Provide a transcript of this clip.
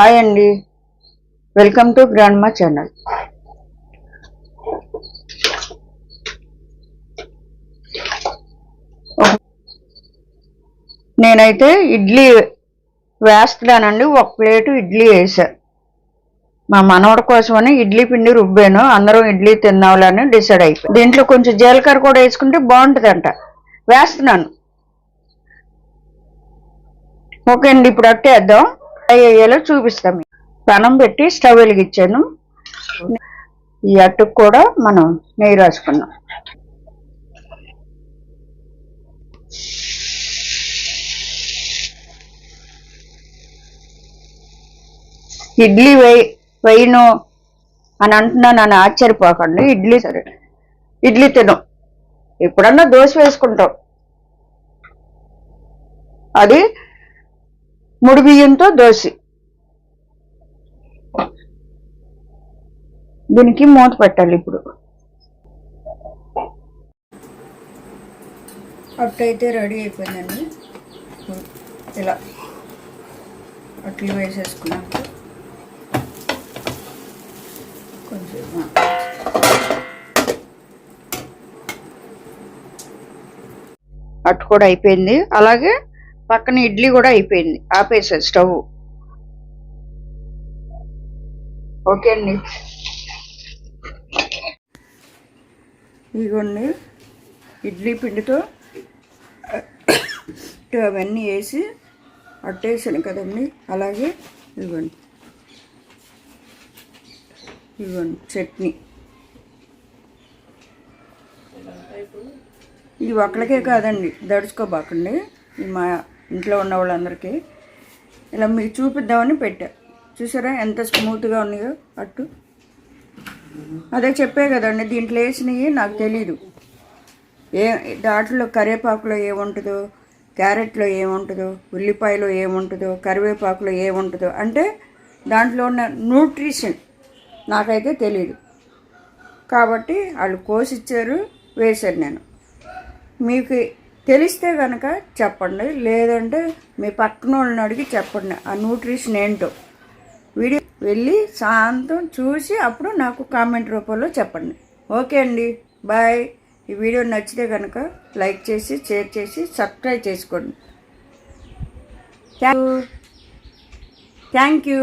Hi అండి. Welcome to grandma channel. నేనైతే ఇడ్లీ వేస్తున్నానండి. ఒక ప్లేటు ఇడ్లీ వేసా. మా మనవడి కోసమని ఇడ్లీ పిండి రుబ్బాను. అందరం ఇడ్లీ తిందాంలని డిసైడ్ అయిపోయి. దీంట్లో కొంచెం జీలకర్ర కూడా వేసుకుంటే బాగుంటుందంట. వేస్తున్నాను. ఓకే అండి ఇప్పుడు అట్టేద్దాం. అయ్యేలా చూపిస్తాం. పనం పెట్టి స్టవ్ వెలిగించాను. ఈ అట్టుకు కూడా మనం నెయ్యి రాసుకున్నాం. ఇడ్లీ వేయి వేయను అని అంటున్నాను నన్ను ఆశ్చర్యపోకండి. ఇడ్లీ సరే. ఇడ్లీ తినం. ఎప్పుడన్నా దోశ వేసుకుంటాం. అది ముడి బియ్యంతో దోశ. దీనికి మూత పెట్టాలి ఇప్పుడు. అట్టయితే రెడీ అయిపోయిందండి. ఇలా అట్లు వేసేసుకున్నాక కొంచెం అట్టు కూడా అయిపోయింది. అలాగే పక్కన ఇడ్లీ కూడా అయిపోయింది. ఆపేసారు స్టవ్. ఓకే అండి. ఇదిగోండి ఇడ్లీ పిండితో అవన్నీ వేసి అట్టేసాను కదండి. అలాగే ఇదిగోండి ఇదిగోండి చట్నీ. ఇది ఒక్కడికే కాదండి దడుచుకోబాకండి. మా ఇంట్లో ఉన్న వాళ్ళందరికీ. ఇలా మీకు చూపిద్దామని పెట్టా. చూసారా ఎంత స్మూత్గా ఉన్నాయో అట్టు. అదే చెప్పే కదండి దీంట్లో వేసినవి నాకు తెలీదు. ఏ దాంట్లో కరివేపాకులో ఏముంటుందో క్యారెట్లో ఏముంటుందో ఉల్లిపాయలో ఏముంటుందో కరివేపాకులో ఏముంటుందో అంటే దాంట్లో ఉన్న న్యూట్రిషన్ నాకైతే తెలియదు కాబట్టి వాళ్ళు కోసిచ్చారు వేశారు నేను. మీకు తెలిస్తే కనుక చెప్పండి లేదంటే మీ పక్కన వాళ్ళని అడిగి చెప్పండి. ఆ న్యూట్రిషన్ ఏంటో. వీడియో వెళ్ళి సాయంత్రం చూసి అప్పుడు నాకు కామెంట్ రూపంలో చెప్పండి. ఓకే అండి బాయ్. ఈ వీడియో నచ్చితే కనుక లైక్ చేసి షేర్ చేసి సబ్స్క్రైబ్ చేసుకోండి. Thank you. Thank you.